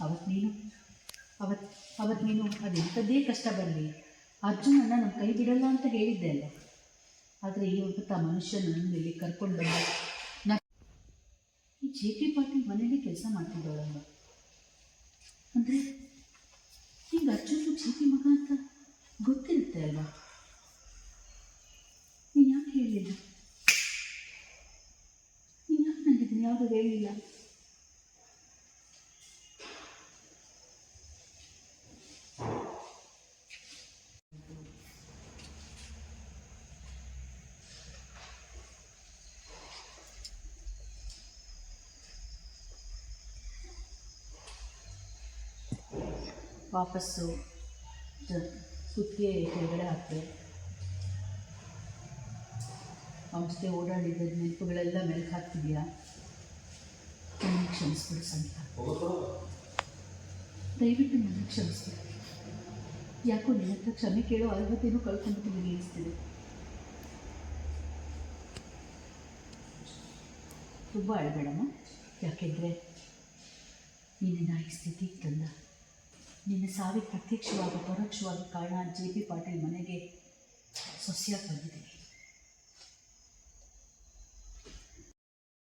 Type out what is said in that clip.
ಅವತ್ತು ನೀನು ಅವತ್ತು ಅವತ್ತು ನೀನು ಅದೆಂಥದ್ದೇ ಕಷ್ಟ ಬರಲಿ, ಅರ್ಜುನನ್ನ ನಮ್ಮ ಕೈ ಬಿಡಲ್ಲ ಅಂತ ಹೇಳಿದ್ದೆ ಅಲ್ಲ ಆದರೆ ಈ ಹೊತ್ತ ಮನುಷ್ಯ ನನ್ನ ಇಲ್ಲಿ ಕರ್ಕೊಂಡು ಬಂದ ನಾ ಈ ಜೆ ಪಿ ಪಾಟೀಲ್ ಮನೇಲಿ ಕೆಲಸ ಮಾಡ್ತಿದ್ದಾಳಲ್ಲ ಅಂದರೆ ಈಗ ಅರ್ಜುನ್ ಜೆ ಪಿ ಮಗ ಅಂತ ಗೊತ್ತಿರುತ್ತೆ ಅಲ್ವಾ? ನೀನು ಯಾಕೆ ಹೇಳಿಲ್ಲ? ನೀನು ಯಾಕೆ ನನಗೆ ಇದನ್ನು ಹೇಳಿಲ್ಲ? ವಾಪಸ್ಸು ಸುತ್ತಿಗೆ ಕೆಳಗಡೆ ಹಾಕಿದೆ ಸಂಸ್ಥೆ ಓಡಾಡಿದ ನೆನಪುಗಳೆಲ್ಲ ಮೆಲ್ಕು ಹಾಕ್ತಿದ್ಯಾ? ನನಗೆ ಕ್ಷಮಿಸ್ಬಿಡು ಸಂತ ದಯವಿಟ್ಟು ನನಗೆ ಕ್ಷಮಿಸ್ಬಿಡು. ಯಾಕೋ ನಿನ್ನ ಹತ್ರ ಕ್ಷಮೆ ಕೇಳೋ ಅರ್ಹತೆಯೂ ಕಳ್ಕೊಂಡ್ಬಿಟ್ಟಿದ್ದೀನಿ ಅನಿಸ್ತಿದೆ ತುಂಬ ಅಳಬೇಡಮ್ಮ. ಯಾಕೆಂದರೆ ನಿನ್ನ ನಾಯಿ ಸ್ಥಿತಿ ತಂದ. ನಿನ್ನ ಸಾವಿಗೆ ಪ್ರತ್ಯಕ್ಷವಾಗಿ ಪರೋಕ್ಷವಾಗಿ ಕಾರಣ ಜೆ ಪಿ ಪಾಟೀಲ್ ಮನೆಗೆ ಸೊಸೆಯಾಗಿ ಬಂದಿದ್ದೀನಿ.